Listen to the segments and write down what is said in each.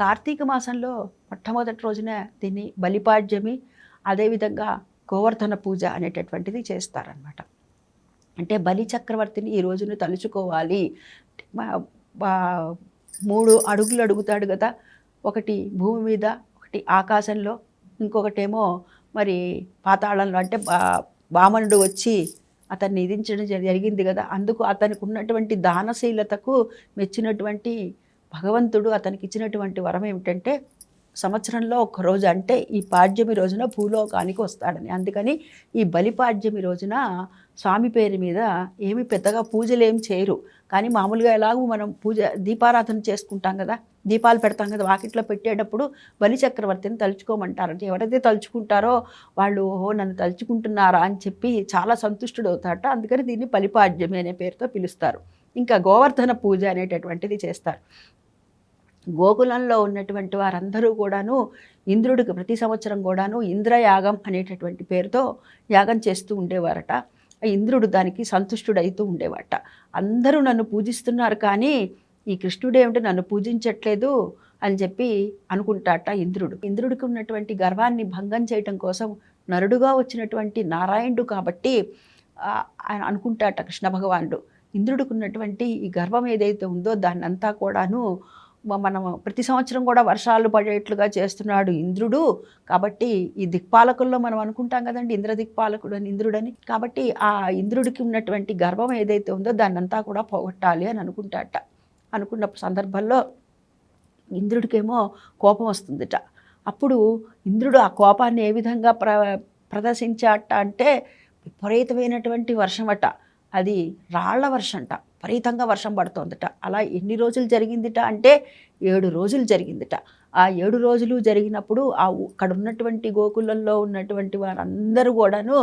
కార్తీక మాసంలో మొట్టమొదటి రోజున దీన్ని బలిపాడ్యమి అదేవిధంగా గోవర్ధన పూజ అనేటటువంటిది చేస్తారనమాట అంటే బలి చక్రవర్తిని ఈ రోజును తలుచుకోవాలి. మూడు అడుగులు అడుగుతాడు కదా. ఒకటి భూమి మీద ఒకటి ఆకాశంలో ఇంకొకటేమో మరి పాతాళంలో అంటే వామనుడు వచ్చి అతన్ని నిధించడం జరిగింది కదా. అందుకు అతనికి ఉన్నటువంటి దానశీలతకు మెచ్చినటువంటి భగవంతుడు అతనికి ఇచ్చినటువంటి వరం ఏమిటంటే సంవత్సరంలో ఒక రోజు అంటే ఈ పాడ్యమి రోజున భూలోకానికి వస్తాడని. అందుకని ఈ బలిపాడ్యమి రోజున స్వామి పేరు మీద ఏమి పెద్దగా పూజలు ఏం చేయరు. కానీ మామూలుగా ఎలాగో మనం పూజ దీపారాధన చేసుకుంటాం కదా దీపాలు పెడతాం కదా వాకిట్లో పెట్టేటప్పుడు బలి చక్రవర్తిని తలుచుకోమంటారంటే ఎవరైతే తలుచుకుంటారో వాళ్ళు ఓహో నన్ను తలుచుకుంటున్నారా అని చెప్పి చాలా సంతుష్టుడు అవుతారట. అందుకని దీన్ని బలిపాడ్యమి అనే పేరుతో పిలుస్తారు. ఇంకా గోవర్ధన పూజ అనేటటువంటిది చేస్తారు. గోకులంలో ఉన్నటువంటి వారందరూ కూడాను ఇంద్రుడికి ప్రతి సంవత్సరం కూడాను ఇంద్రయాగం అనేటటువంటి పేరుతో యాగం చేస్తూ ఉండేవారట. ఇంద్రుడు దానికి సంతుష్టుడైతూ ఉండేవాట. అందరూ నన్ను పూజిస్తున్నారు కానీ ఈ కృష్ణుడు ఏమిటి నన్ను పూజించట్లేదు అని చెప్పి అనుకుంటాట ఇంద్రుడు. ఇంద్రుడికి ఉన్నటువంటి గర్వాన్ని భంగం చేయటం కోసం నరుడుగా వచ్చినటువంటి నారాయణుడు కాబట్టి ఆయన అనుకుంటాట కృష్ణ భగవానుడు. ఇంద్రుడికి ఉన్నటువంటి ఈ గర్వం ఏదైతే ఉందో దాన్నంతా కూడాను మనం ప్రతి సంవత్సరం కూడా వర్షాలు పడేట్లుగా చేస్తున్నాడు ఇంద్రుడు. కాబట్టి ఈ దిక్పాలకుల్లో మనం అనుకుంటాం కదండి ఇంద్ర దిక్పాలకుడు అని ఇంద్రుడని. కాబట్టి ఆ ఇంద్రుడికి ఉన్నటువంటి గర్వం ఏదైతే ఉందో దాన్నంతా కూడా పోగొట్టాలి అని అనుకుంటాట. అనుకున్న సందర్భంలో ఇంద్రుడికేమో కోపం వస్తుందిట. అప్పుడు ఇంద్రుడు ఆ కోపాన్ని ఏ విధంగా ప్ర ప్రదర్శించాట అంటే విపరీతమైనటువంటి వర్షం అట అది రాళ్ళ వర్షం అంట విపరీతంగా వర్షం పడుతోందట. అలా ఎన్ని రోజులు జరిగిందిట అంటే ఏడు రోజులు జరిగిందిట. ఆ ఏడు రోజులు జరిగినప్పుడు ఆ అక్కడ ఉన్నటువంటి గోకులంలో ఉన్నటువంటి వారందరూ కూడాను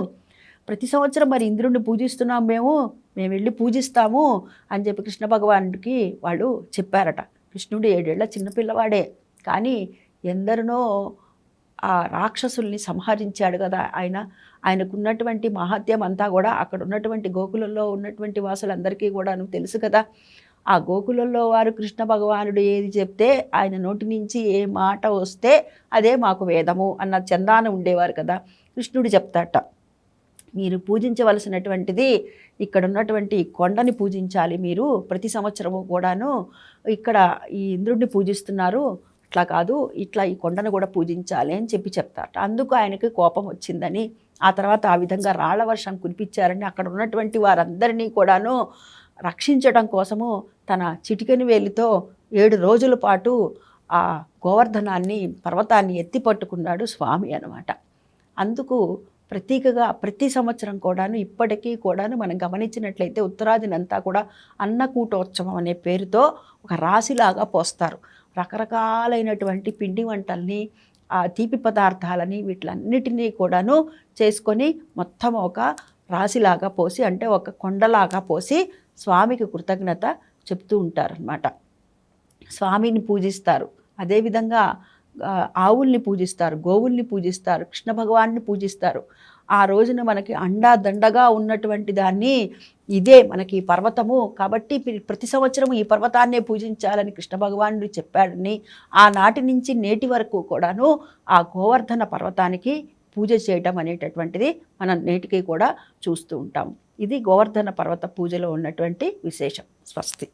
ప్రతి సంవత్సరం మరి ఇంద్రుడిని పూజిస్తున్నాం మేము మేము వెళ్ళి పూజిస్తాము అని చెప్పి కృష్ణ భగవానుడికి వాళ్ళు చెప్పారట. కృష్ణుడు ఏడేళ్ళ చిన్నపిల్లవాడే కానీ ఎందరినో ఆ రాక్షసుల్ని సంహరించాడు కదా ఆయన. ఆయనకున్నటువంటి మహత్యం అంతా కూడా అక్కడ ఉన్నటువంటి గోకులంలో ఉన్నటువంటి వాసులందరికీ కూడాను తెలుసు కదా. ఆ గోకులంలో వారు కృష్ణ భగవానుడు ఏది చెప్తే ఆయన నోటి నుంచి ఏ మాట వస్తే అదే మాకు వేదము అన్న చందాన ఉండేవారు కదా. కృష్ణుడు చెప్తాట మీరు పూజించవలసినటువంటిది ఇక్కడ ఉన్నటువంటి కొండని పూజించాలి మీరు. ప్రతి సంవత్సరము కూడాను ఇక్కడ ఈ ఇంద్రుడిని పూజిస్తున్నారు. ఇట్లా కాదు ఇట్లా ఈ కొండను కూడా పూజించాలి అని చెప్పి చెప్తారట. అందుకు ఆయనకి కోపం వచ్చిందని ఆ తర్వాత ఆ విధంగా రాళ్ళ వర్షం కురిపించారని అక్కడ ఉన్నటువంటి వారందరినీ కూడాను రక్షించడం కోసము తన చిటికెని వేలితో ఏడు రోజుల పాటు ఆ గోవర్ధనాన్ని పర్వతాన్ని ఎత్తి పట్టుకున్నాడు స్వామి అనమాట అందుకు ప్రతీకగా ప్రతి సంవత్సరం కూడాను ఇప్పటికీ కూడాను మనం గమనించినట్లయితే ఉత్తరాదినంతా కూడా అన్నకూటోత్సవం అనే పేరుతో ఒక రాశిలాగా పోస్తారు. రకరకాలైనటువంటి పిండి వంటల్ని ఆ తీపి పదార్థాలని వీటిలన్నిటినీ కూడాను చేసుకొని మొత్తం ఒక రాశిలాగా పోసి అంటే ఒక కొండలాగా పోసి స్వామికి కృతజ్ఞత చెప్తూ ఉంటారనమాట స్వామిని పూజిస్తారు. అదేవిధంగా ఆవుల్ని పూజిస్తారు గోవుల్ని పూజిస్తారు కృష్ణ భగవాన్ని పూజిస్తారు. ఆ రోజున మనకి అండా దండగా ఉన్నటువంటి దాన్ని ఇదే మనకి ఈ పర్వతము. కాబట్టి ప్రతి సంవత్సరం ఈ పర్వతాన్నే పూజించాలని కృష్ణ భగవానుడు చెప్పాడని ఆనాటి నుంచి నేటి వరకు కూడాను ఆ గోవర్ధన పర్వతానికి పూజ చేయటం అనేటటువంటిది మనం నేటికి కూడా చూస్తూ ఉంటాం. ఇది గోవర్ధన పర్వత పూజలో ఉన్నటువంటి విశేషం. స్వస్తి.